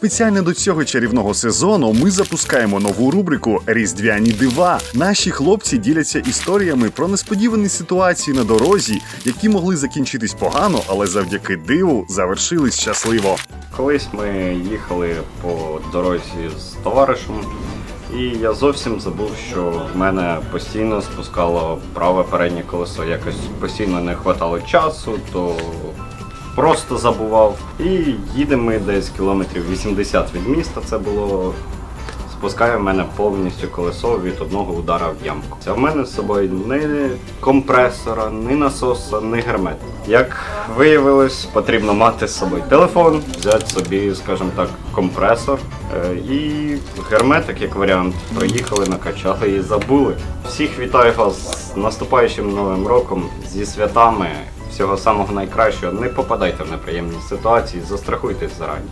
Спеціально до цього чарівного сезону ми запускаємо нову рубрику Різдвяні дива. Наші хлопці діляться історіями про несподівані ситуації на дорозі, які могли закінчитись погано, але завдяки диву завершились щасливо. Колись ми їхали по дорозі з товаришем, і я зовсім забув, що в мене постійно спускало праве переднє колесо. Якось постійно не вистачало часу, то просто забував. І їдемо ми десь кілометрів 80 від міста. Це було. Спускає в мене повністю колесо від одного удара в ямку. Це в мене з собою ні компресора, ні насоса, ні гермет. Як виявилось, потрібно мати з собою телефон, взяти собі, скажімо так, компресор е, і герметик, як варіант. Проїхали, накачали і забули. Всіх вітаю вас з наступаючим новим роком, зі святами. Всього самого найкращого. Не попадайте в неприємні ситуації, застрахуйтесь зарані.